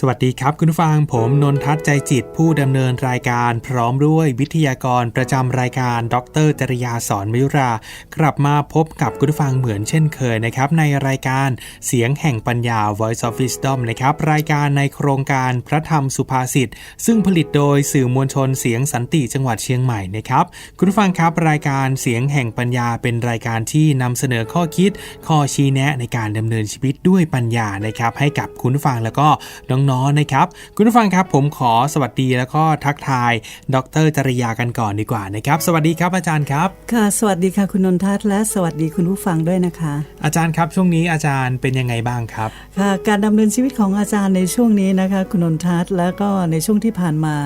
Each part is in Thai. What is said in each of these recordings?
สวัสดีครับคุณผู้ฟังผมนนทัศน์ใจจิตผู้ดำเนินรายการพร้อมด้วยวิทยากรประจำรายการ ดรจริยาสอนมิรา กลับมาพบกับคุณผู้ฟังเหมือนเช่นเคยนะครับในรายการเสียงแห่งปัญญา Voice of Wisdom นะครับรายการในโครงการพระธรรมสุภาษิตซึ่งผลิตโดยสื่อมวลชนเสียงสันติจังหวัดเชียงใหม่นะครับคุณผู้ฟังครับรายการเสียงแห่งปัญญาเป็นรายการที่นำเสนอข้อคิด ข้อชี้แนะในการดำเนินชีวิตด้วยปัญญานะครับให้กับคุณผู้ฟังแล้วก็น้องๆนะครับ คุณผู้ฟังครับผมขอสวัสดีแล้วก็ทักทาย ดรจริยากันก่อนดีกว่านะครับ สวัสดีครับอาจารย์ครับ ค่ะ สวัสดีค่ะคุณนนทัศน์และสวัสดีคุณผู้ฟังด้วยนะคะ อาจารย์ครับช่วงนี้อาจารย์เป็นยังไงบ้างครับค่ะการดำเนินชีวิตของอาจารย์ในช่วงนี้นะคะ คุณนนทัศน์แล้วก็ในช่วงที่ผ่านมา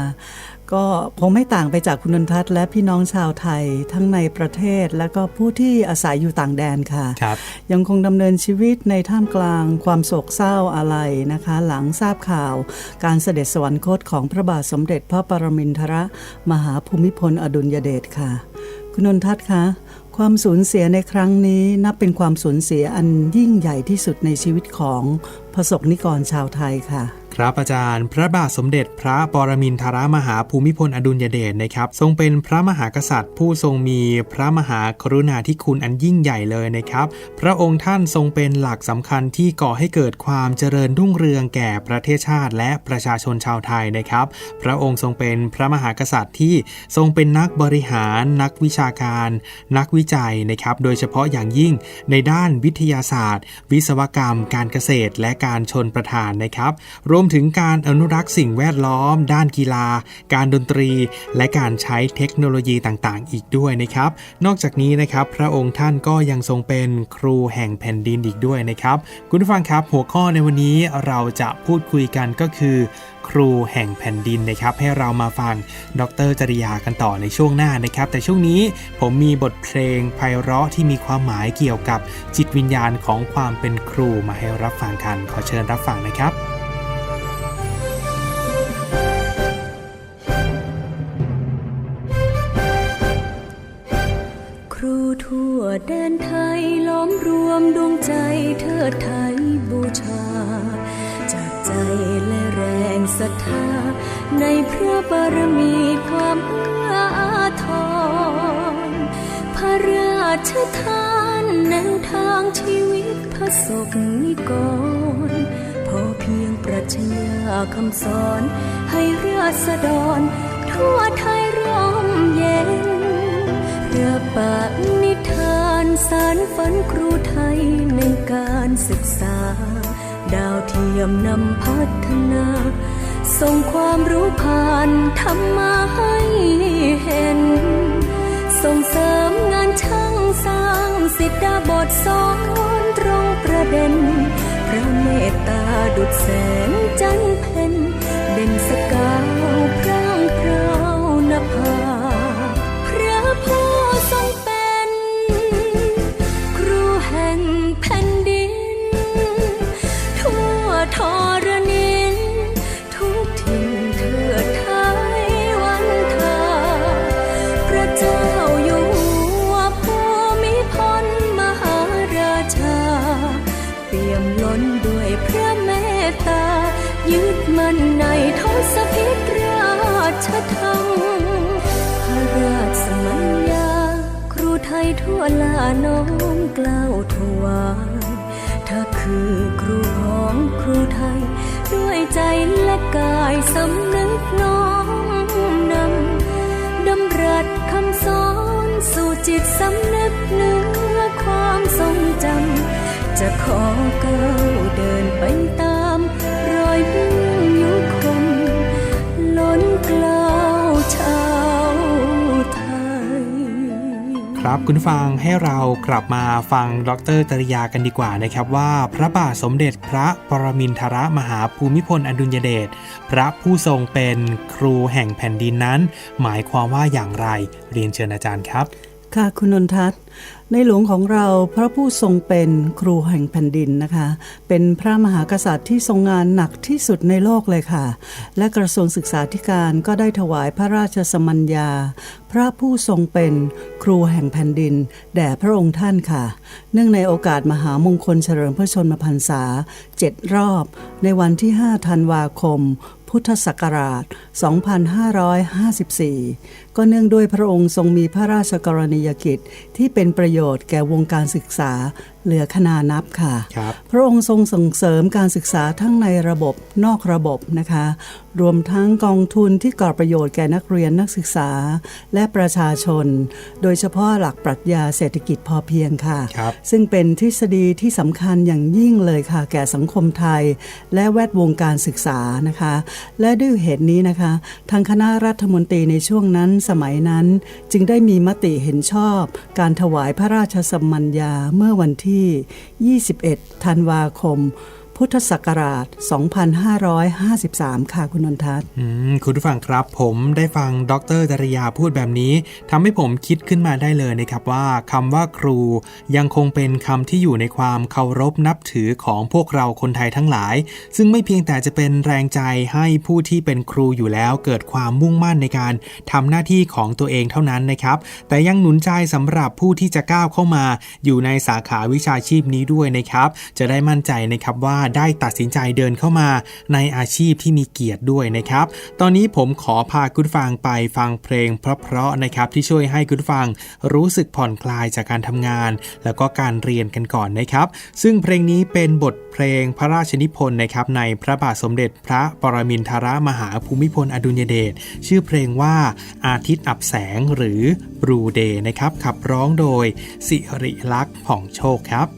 ก็คงไม่ต่างไปจากคุณนนทัศน์และพี่น้องชาวไทยทั้งในประเทศและก็ผู้ที่อาศัยอยู่ต่างแดนค่ะครับยังคงดำเนินชีวิตในท่ามกลางความโศกเศร้าอะไรนะคะ หลังทราบข่าวการเสด็จสวรรคตของพระบาทสมเด็จพระปรมินทรมหาภูมิพลอดุลยเดชค่ะ คุณนนทัศน์คะความสูญเสียในครั้งนี้นับเป็นความสูญเสียอันยิ่งใหญ่ที่สุดในชีวิตของพระสกนิกรชาวไทยค่ะ ครับอาจารย์ พระบาทสมเด็จพระปรมินทรมหาภูมิพลอดุลยเดชนะครับ ทรงเป็นพระมหากษัตริย์ ผู้ทรงมีพระมหากรุณาธิคุณอันยิ่งใหญ่เลยนะครับ พระองค์ท่านทรงเป็นหลักสำคัญที่ก่อให้เกิดความเจริญรุ่งเรืองแก่ประเทศชาติและประชาชนชาวไทยนะครับ พระองค์ทรงเป็นพระมหากษัตริย์ที่ทรงเป็นนักบริหาร นักวิชาการ นักวิจัยนะครับ โดยเฉพาะอย่างยิ่งในด้านวิทยาศาสตร์ วิศวกรรม การเกษตร และการชนประทานนะครับ รวมถึงการอนุรักษ์สิ่งแวดล้อม ด้านกีฬา การดนตรี และการใช้เทคโนโลยีต่างๆ อีกด้วยนะครับ นอกจากนี้นะครับพระองค์ท่านก็ยังทรงเป็นครูแห่งแผ่นดินอีกด้วยนะครับ คุณผู้ฟังครับหัวข้อในวันนี้เราจะพูดคุยกันก็คือครูแห่งแผ่นดินนะครับ ให้เรามาฟังดรจริยากันต่อในช่วงหน้านะครับ แต่ช่วงนี้ผมมีบทเพลงไพเราะที่มีความหมายเกี่ยวกับจิตวิญญาณของความเป็นครูมาให้รับฟังกันขอเชิญรับฟังนะครับ ดไทยบูชา จากใจและแรงศรัทธา ในพระบารมีความเอื้ออาทร พระราชทานแนวทางชีวิตพระศกนิกรพอเพียงปรัชญาคำสอน ให้ราษฎร ทั่วไทยร่มเย็นเพื่อปะนิทาน สารฝันครูไทยในการศึกษา ดาวเทียมนำพัฒนา ส่งความรู้ผ่านธรรมาให้เห็น ส่งเสริมงานช่างสร้างสิทธาบทสอนตรงประเด็น พระเมตตาดุจแสงจันเพ็ญเด่นสกา น้อมกล้าวถวายถ้าคือครูของครูไทย ด้วยใจและกายสำนึกน้อมนำดำรัสคำสอนสู่จิตสำนึกเนื้อความทรงจำจะขอก้าวเดินไปตาม ครับคุณฟังให้เรากลับมาฟังดรจริยากันดีกว่านะครับว่า พระบาทสมเด็จพระปรมินทรมหาภูมิพลอดุลยเดชพระผู้ทรงเป็นครูแห่งแผ่นดินนั้น หมายความว่าอย่างไรเรียนเชิญอาจารย์ครับ ค่ะคุณนนทัศน์ ในหลวงของเราพระผู้ทรงเป็นครูแห่งแผ่นดินนะคะ เป็นพระมหากษัตริย์ที่ทรงงานหนักที่สุดในโลกเลยค่ะ และกระทรวงศึกษาธิการก็ได้ถวายพระราชสมัญญา พระผู้ทรงเป็นครูแห่งแผ่นดิน แด่พระองค์ท่านค่ะ เนื่องในโอกาสมหามงคลเฉลิมพระชนมพรรษาเจ็ดรอบ ในวันที่ 5 ธันวาคม พุทธศักราช 2554ก็เนื่องด้วยพระองค์ทรงมีพระราชกรณียกิจที่เป็นประโยชน์แก่วงการศึกษาเหลือขนานับค่ะครับพระองค์ทรงส่งเสริมการศึกษาทั้งในระบบนอกระบบนะคะ รวมทั้งกองทุนที่ก่อประโยชน์แก่นักเรียนนักศึกษาและประชาชน โดยเฉพาะหลักปรัชญาเศรษฐกิจพอเพียงค่ะครับซึ่งเป็นทฤษฎีที่สำคัญอย่างยิ่งเลยค่ะ แก่สังคมไทย และแวดวงการศึกษานะคะ และด้วยเหตุนี้นะคะ ทางคณะรัฐมนตรีในช่วงนั้นสมัยนั้นจึงได้มีมติเห็นชอบการถวายพระราชสมัญญาเมื่อวันที่ 21 ธันวาคม พุทธศักราช 2553 ค่ะคุณนนทัศน์คุณผู้ฟังครับ ผมได้ฟังดรจริยาพูดแบบนี้ทำให้ผมคิดขึ้นมาได้เลยนะครับว่าคำว่าครูยังคงเป็นคำที่อยู่ในความเคารพนับถือของพวกเราคนไทยทั้งหลาย ซึ่งไม่เพียงแต่จะเป็นแรงใจให้ผู้ที่เป็นครูอยู่แล้วเกิดความมุ่งมั่นในการทำหน้าที่ของตัวเองเท่านั้นนะครับ แต่ยังหนุนใจสำหรับผู้ที่จะก้าวเข้ามา อยู่ในสาขาวิชาชีพนี้ด้วยนะครับ จะได้มั่นใจนะครับว่าได้ตัดสินใจเดินเข้ามาในอาชีพที่มีเกียรติด้วยนะครับ ตอนนี้ผมขอพาคุณฟังไปฟังเพลงเพราะๆนะครับที่ช่วยให้คุณฟังรู้สึกผ่อนคลายจากการทำงาน แล้วก็การเรียนกันก่อนนะครับ ซึ่งเพลงนี้เป็นบทเพลงพระราชนิพนธ์นะครับในพระบาทสมเด็จพระปรมินทรมหาภูมิพลอดุลยเดชชื่อเพลงว่าอาทิตย์อับแสงหรือบรูเดนะครับขับร้องโดยสิริลักษณ์ผ่องโชคครับ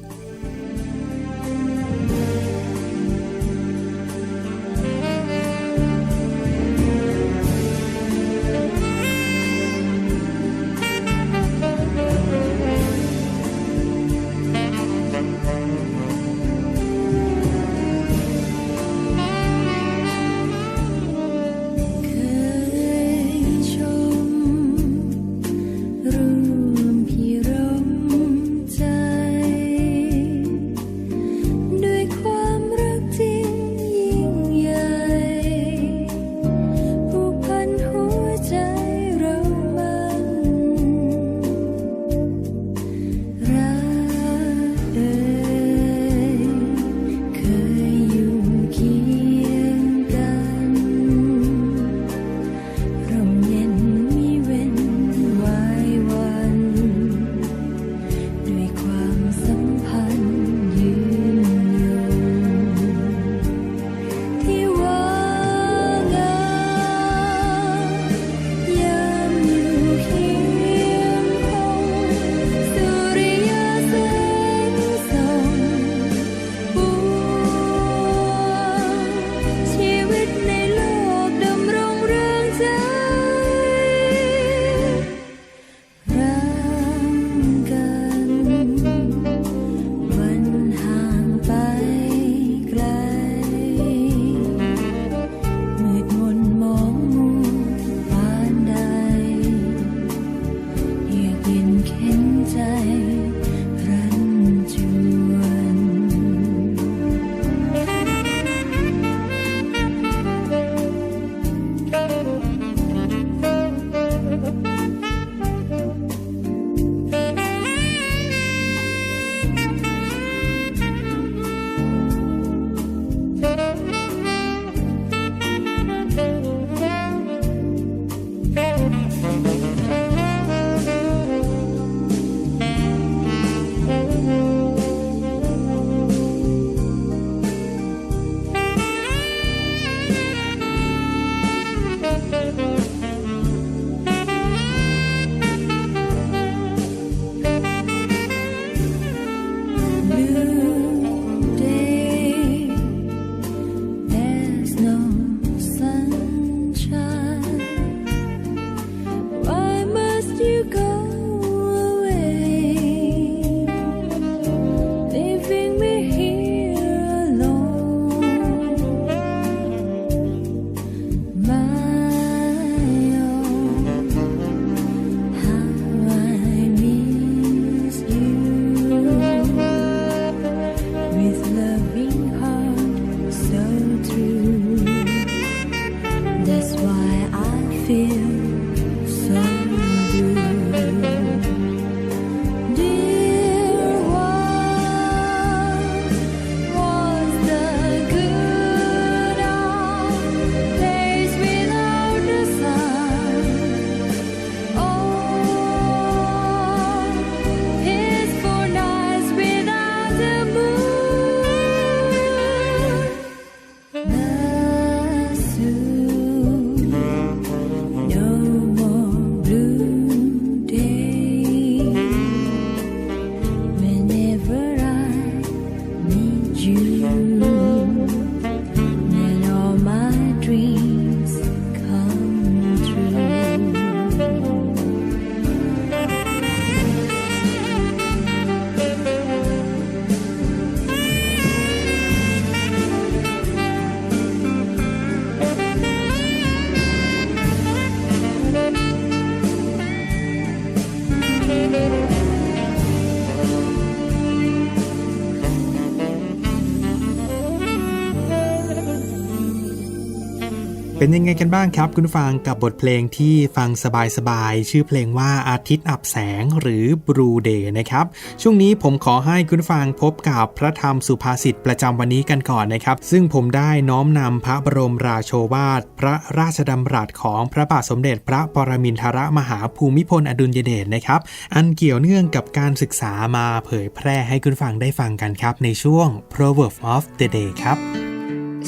เป็นยังไงกันบ้างครับ คุณฟังกับบทเพลงที่ฟังสบายๆ ชื่อเพลงว่าอาทิตย์อับแสงหรือ Blue Day นะครับ ช่วงนี้ผมขอให้คุณฟังพบกับพระธรรมสุภาษิตประจำวันนี้กันก่อนนะครับ ซึ่งผมได้น้อมนำพระบรมราโชวาท พระราชดำรัสของพระบาทสมเด็จพระปรมินทรมหาภูมิพลอดุลยเดชนะครับ อันเกี่ยวเนื่องกับการศึกษามาเผยแพร่ให้คุณฟังได้ฟังกันครับ ในช่วง Proverb of the Day ครับ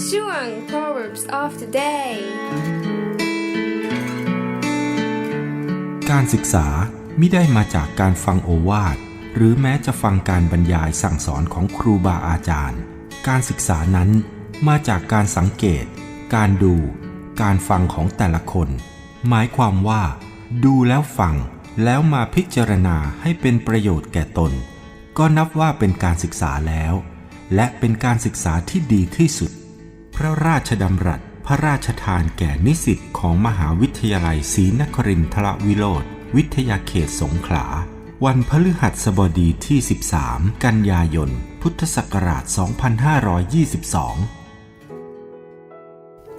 ช่วง Proverbs of the Day การศึกษาไม่ได้มาจากการฟังโอวาท หรือแม้จะฟังการบรรยายสั่งสอนของครูบาอาจารย์ การศึกษานั้นมาจากการสังเกต การดู การฟังของแต่ละคน หมายความว่า ดูแล้วฟังแล้วมาพิจารณาให้เป็นประโยชน์แก่ตน ก็นับว่าเป็นการศึกษาแล้ว และเป็นการศึกษาที่ดีที่สุด พระราชดำรัสพระราชทานแก่นิสิตของมหาวิทยาลัยศรีนครินทรวิโรธวิทยาเขตสงขลา วันพฤหัสบดีที่ 13 กันยายน พุทธศักราช 2522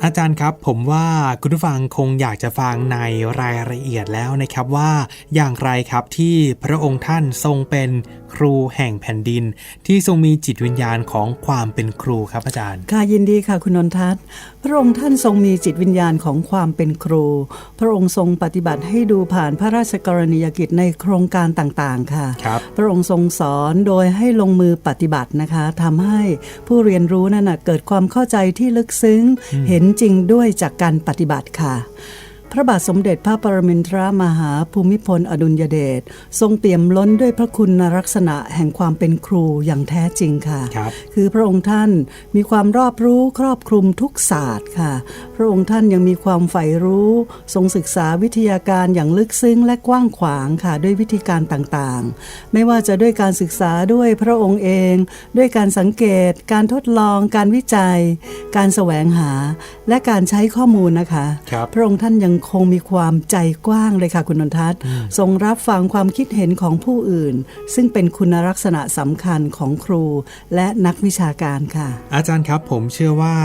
อาจารย์ครับผมว่าคุณผู้ฟังคงอยากจะฟังในรายละเอียดแล้วนะครับว่าอย่างไรครับที่พระองค์ท่านทรงเป็นครูแห่งแผ่นดิน ที่ทรงมีจิตวิญญาณของความเป็นครูครับอาจารย์ค่ะยินดีค่ะคุณนนทัศน์พระองค์ท่านทรงมีจิตวิญญาณของความเป็นครู พระองค์ทรงปฏิบัติให้ดูผ่านพระราชกรณียกิจในโครงการต่างๆค่ะครับพระองค์ทรงสอนโดยให้ลงมือปฏิบัตินะคะทำให้ผู้เรียนรู้นั่นนะเกิดความเข้าใจที่ลึกซึ้งเห็นจริงด้วยจากการปฏิบัติค่ะ พระบาทสมเด็จพระปรมินทรมหาภูมิพลอดุลยเดชทรงเปี่ยมล้นด้วยพระคุณลักษณะแห่งความเป็นครูอย่างแท้จริงค่ะครับคือพระองค์ท่านมีความรอบรู้ครอบคลุมทุกศาสตร์ค่ะ พระองค์ท่านยังมีความใฝ่รู้ ทรงศึกษาวิทยาการอย่างลึกซึ้งและกว้างขวางค่ะ ด้วยวิธีการต่างๆ ไม่ว่าจะด้วยการศึกษาด้วยพระองค์เอง ด้วยการสังเกต การทดลอง การวิจัย การแสวงหา และการใช้ข้อมูลนะคะครับพระองค์ท่านยังคงมีความใจกว้างเลยค่ะคุณนนทัศน์ทรงรับฟังความคิดเห็นของผู้อื่น ซึ่งเป็นคุณลักษณะสำคัญของครู และนักวิชาการค่ะ อาจารย์ครับผมเชื่อว่า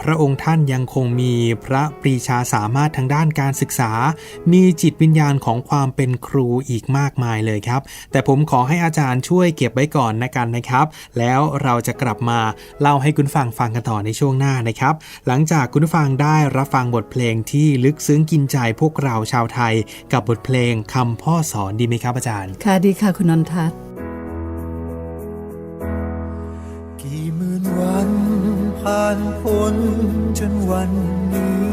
พระองค์ท่านยังคงมีพระปรีชาสามารถทางด้านการศึกษา มีจิตวิญญาณของความเป็นครูอีกมากมายเลยครับ แต่ผมขอให้อาจารย์ช่วยเก็บไว้ก่อนนะกันนะครับ แล้วเราจะกลับมาเล่าให้คุณฟังฟังกันต่อในช่วงหน้านะครับ หลังจากคุณฟังได้รับฟังบทเพลงที่ลึกซึ้งกินใจพวกเราชาวไทยกับบทเพลงคำพ่อสอนดีไหมครับอาจารย์ ค่ะดีค่ะคุณนนทัศน์กี่หมื่นวันผ่านพ้นจนวันนี้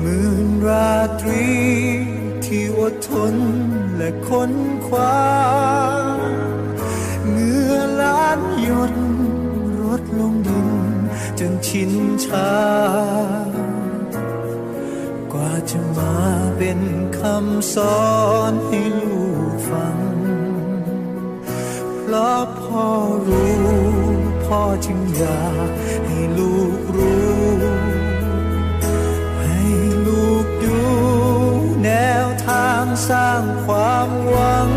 หมื่นราตรีที่อดทนและค้นคว้าเหงื่อล้านหยดรดลงดินจนชินชาก ว่าจะมาเป็นคำสอนให้ลูกฟัง เพราะพ่อรู้พ่อจึงอยากให้ลูกรู้ ให้ลูกดูแนวทางสร้างความหวัง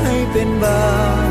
ให้เป็นบาว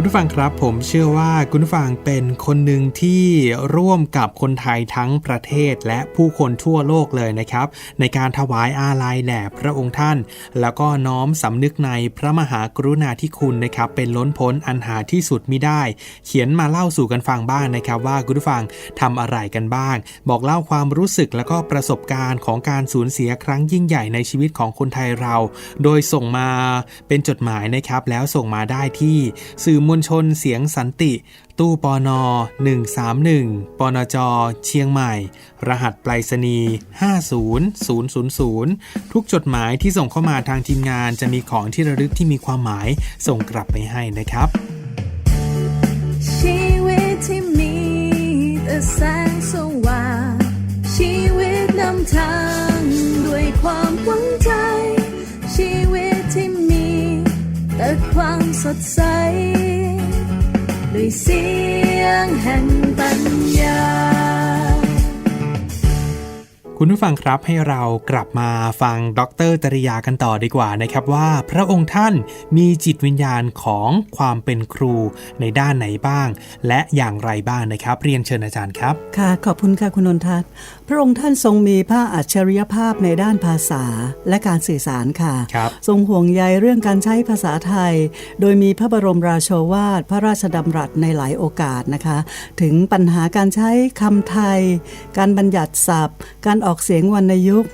คุณผู้ฟังครับผมเชื่อว่าคุณผู้ฟังเป็นคนหนึ่งที่ร่วมกับคนไทยทั้งประเทศและผู้คนทั่วโลกเลยนะครับ ในการถวายอาลัยแด่พระองค์ท่าน แล้วก็น้อมสำนึกในพระมหากรุณาธิคุณนะครับ เป็นล้นพ้นอันหาที่สุดมิได้ เขียนมาเล่าสู่กันฟังบ้างนะครับว่าคุณผู้ฟังทำอะไรกันบ้าง บอกเล่าความรู้สึกแล้วก็ประสบการณ์ของการสูญเสียครั้งยิ่งใหญ่ในชีวิตของคนไทยเรา โดยส่งมาเป็นจดหมายนะครับแล้วส่งมาได้ที่สื่อมวลชนเสียงสันติ ตู้ปอนอ131ปอนจ เชียงใหม่ รหัสไปรษณีย์50000 ทุกจดหมายที่ส่งเข้ามาทางทีมงานจะมีของที่ระลึกที่มีความหมายส่งกลับไปให้นะครับชีวิตที่มีแต่แสงสว่างชีวิตนำทางด้วยความหวังใจ ชีวิตที่มีแต่ความสดใส ด้วยเสี คุณผู้ฟังครับให้เรากลับมาฟังดรจริยากันต่อดีกว่านะครับว่า พระองค์ท่านมีจิตวิญญาณของความเป็นครูในด้านไหนบ้าง และอย่างไรบ้างนะครับ เรียนเชิญอาจารย์ครับ ค่ะขอบคุณค่ะคุณนนทัศน์พระองค์ท่านทรงมีพระอัจฉริยภาพในด้านภาษาและการสื่อสารค่ะครับทรงห่วงใยเรื่องการใช้ภาษาไทย โดยมีพระบรมราโชวาทพระราชดำรัสในหลายโอกาสนะคะ ถึงปัญหาการใช้คำไทย การบัญญัติศัพท์ การออกเสียงวรรณยุกต์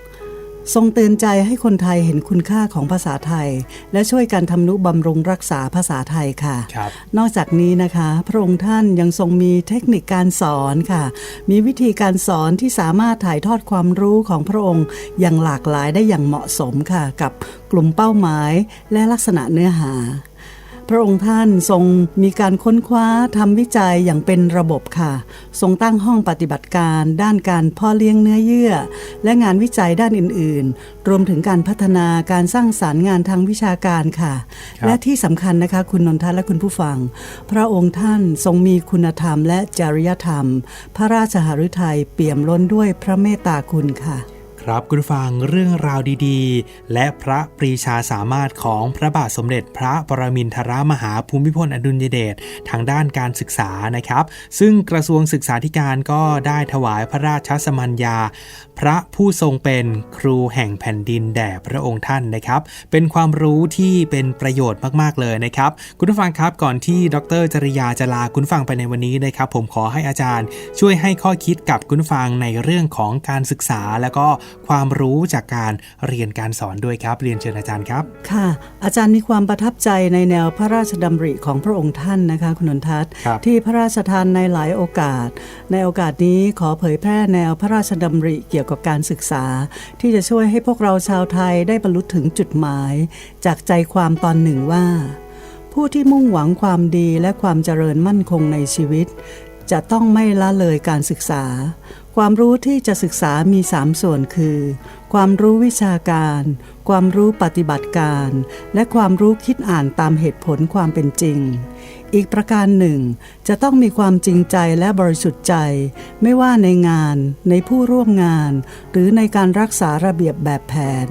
ทรงเตือนใจให้คนไทยเห็นคุณค่าของภาษาไทย และช่วยกันทำนุบำรุงรักษาภาษาไทยค่ะครับนอกจากนี้นะคะ พระองค์ท่านยังทรงมีเทคนิคการสอนค่ะ มีวิธีการสอนที่สามารถถ่ายทอดความรู้ของพระองค์อย่างหลากหลายได้อย่างเหมาะสมค่ะ กับกลุ่มเป้าหมายและลักษณะเนื้อหา พระองค์ท่านทรงมีการค้นคว้าทำวิจัยอย่างเป็นระบบค่ะ ทรงตั้งห้องปฏิบัติการ ด้านการเพ่อเลี้ยงเนื้อเยื่อ และงานวิจัยด้านอื่น ๆ รวมถึงการพัฒนาการสร้างสารรค์งานทางวิชาการค่ะครับและที่สำคัญนะคะคุณนนทัศน์และคุณผู้ฟัง พระองค์ท่านทรงมีคุณธรรมและจริยธรรม พระราชหฤทัยเปี่ยมล้นด้วยพระเมตตาคุณค่ะ ครับคุณฟังเรื่องราวดีๆ และพระปรีชาสามารถของพระบาทสมเด็จพระปรมินทรมหาภูมิพลอดุลยเดชทางด้านการศึกษานะครับ ซึ่งกระทรวงศึกษาธิการก็ได้ถวายพระราชสมัญญา พระผู้ทรงเป็นครูแห่งแผ่นดินแด่พระองค์ท่านนะครับ เป็นความรู้ที่เป็นประโยชน์มากๆเลยนะครับ คุณผู้ฟังครับก่อนที่ดรจริยาจะลาคุณฟังไปในวันนี้นะครับ ผมขอให้อาจารย์ ช่วยให้ข้อคิดกับคุณฟังในเรื่องของการศึกษาแล้วก็ความรู้จากการเรียนการสอนด้วยครับเรียนเชิญอาจารย์ครับ ค่ะ อาจารย์มีความประทับใจในแนวพระราชดำริของพระองค์ท่านนะคะคุณนนทัศน์ครับที่พระราชทานในหลายโอกาส ในโอกาสนี้ขอเผยแพร่แนวพระราชดำริเกี่ยวกับการศึกษา ที่จะช่วยให้พวกเราชาวไทยได้บรรลุถึงจุดหมาย จากใจความตอนหนึ่งว่า ผู้ที่มุ่งหวังความดีและความเจริญมั่นคงในชีวิต จะต้องไม่ละเลยการศึกษา ความรู้ที่จะศึกษามีสามส่วนคือ ความรู้วิชาการ ความรู้ปฏิบัติการ และความรู้คิดอ่านตามเหตุผลความเป็นจริง อีกประการหนึ่ง จะต้องมีความจริงใจและบริสุทธิ์ใจ ไม่ว่าในงาน ในผู้ร่วมงาน หรือในการรักษาระเบียบแบบแผน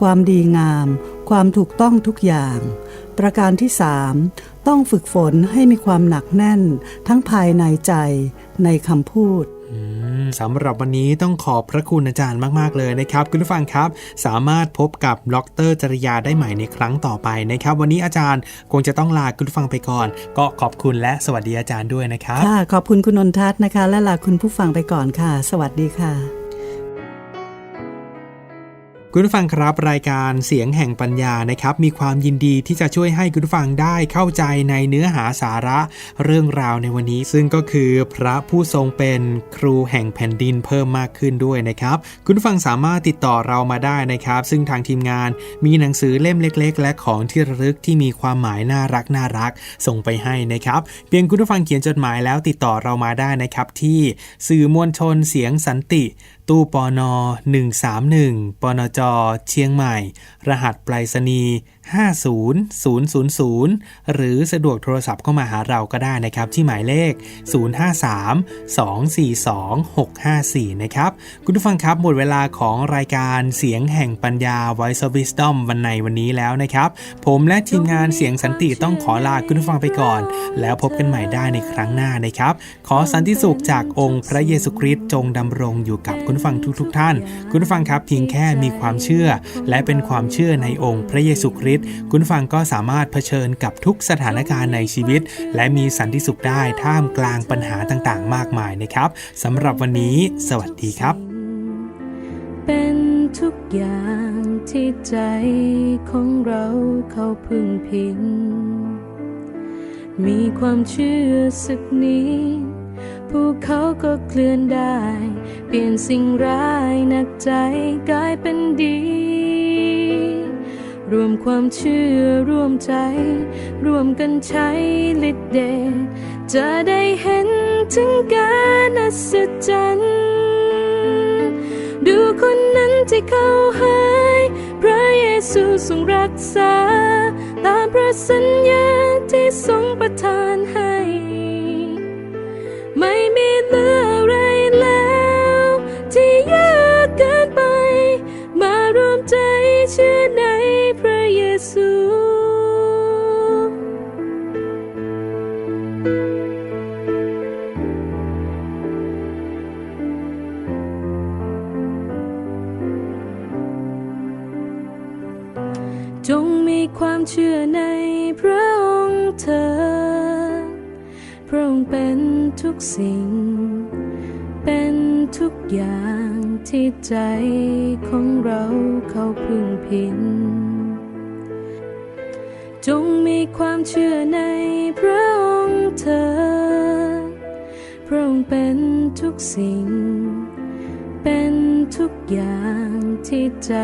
ความดีงาม ความถูกต้องทุกอย่าง ประการที่สามต้องฝึกฝนให้มีความหนักแน่น ทั้งภายในใจ ในคำพูด สำหรับวันนี้ต้องขอบพระคุณอาจารย์มาก ๆ เลยนะครับ คุณผู้ฟังครับ สามารถพบกับดรจริยาได้ใหม่ในครั้งต่อไปนะครับ วันนี้อาจารย์คงจะต้องลาคุณผู้ฟังไปก่อน ก็ขอบคุณและสวัสดีอาจารย์ด้วยนะครับค่ะขอบคุณคุณนนทัศน์นะคะ และลาคุณผู้ฟังไปก่อนค่ะ สวัสดีค่ะ คุณผู้ฟังครับรายการเสียงแห่งปัญญานะครับ มีความยินดีที่จะช่วยให้คุณผู้ฟังได้เข้าใจในเนื้อหาสาระเรื่องราวในวันนี้ ซึ่งก็คือพระผู้ทรงเป็นครูแห่งแผ่นดินเพิ่มมากขึ้นด้วยนะครับ คุณผู้ฟังสามารถติดต่อเรามาได้นะครับ ซึ่งทางทีมงานมีหนังสือเล่มเล็ก ๆ และของที่ระลึกที่มีความหมายน่ารักน่ารักส่งไปให้นะครับ เพียงคุณผู้ฟังเขียนจดหมายแล้วติดต่อเรามาได้นะครับที่สื่อมวลชนเสียงสันติ ตู้ปอนอ131ปนจเชียงใหม่ รหัสไปรษณีย์50หรือสะดวกโทรศัพท์เข้ามาหาเราก็ได้นะครับ ที่หมายเลข 053 242 654 นะครับ คุณผู้ฟังครับ หมดเวลาของรายการเสียงแห่งปัญญา Voice of Wisdom วันในวันนี้แล้วนะครับ ผมและทีมงานเสียงสันติต้องขอลาคุณผู้ฟังไปก่อน แล้วพบกันใหม่ได้ในครั้งหน้านะครับ ขอสันติสุขจากองค์พระเยซูคริสต์จงดำรงอยู่กับคุณผู้ฟังทุกๆทท่าน คุณผู้ฟังครับเพียงแค่มีความเชื่อ และเป็นความเชื่อในองค์พระเยซูคริสต์คุณผู้ฟังก็สามารถเผชิญกับทุกสถานการณ์ในชีวิต และมีสันติสุขได้ท่ามกลางปัญหาต่างๆ มากมายนะครับสำหรับวันนี้ สวัสดีครับ เป็นทุกอย่างที่ใจของเราเขาพึงพิงมีความเชื่อสักนี้ ภูเขาก็เคลื่อนได้ เปลี่ยนสิ่งร้ายหนักใจกลายเป็นดี รวมความเชื่อร่วมใจ ร่วมกันใช้ฤทธิ์เดชจะได้เห็นถึงการอัศจรรย์ดูคนนั้นที่เขาหายพระเยซูทรงรักษา ตามพระสัญญาที่ทรงประทานให้ มีเหลืออะไรแล้ว ที่ยากเกินไป มารวมใจเชื่อในพระเยซูจงมีความเชื่อในพระองค์เธอพระองค์ เป็นทุกสิ่ง เป็นทุกอย่างที่ใจของเราเขาพึงพิงจงมีความเชื่อในพระองค์เธอ พระองค์เป็นทุกสิ่ง เป็นทุกอย่างที่ใจ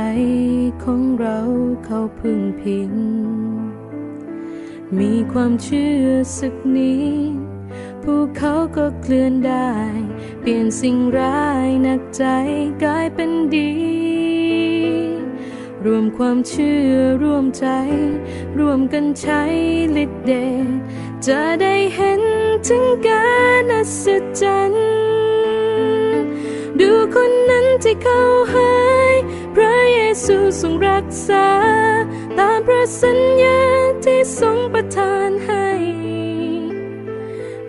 ของเราเขาพึงพิงมีความเชื่อสักนี้ ภูเขาก็เคลื่อนได้ เปลี่ยนสิ่งร้ายหนักใจกลายเป็นดี รวมความเชื่อร่วมใจร่วมกันใช้ฤทธิ์เดชจะได้เห็นถึงการอัศจรรย์ดูคนนั้นที่เขาหายพระเยซูทรงรักษา ตามพระสัญญาที่ทรงประทานให้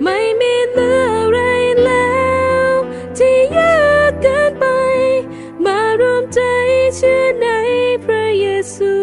ไม่มีเหลืออะไรแล้ว ที่ยากเกินไป มารวมใจเชื่อในพระเยซู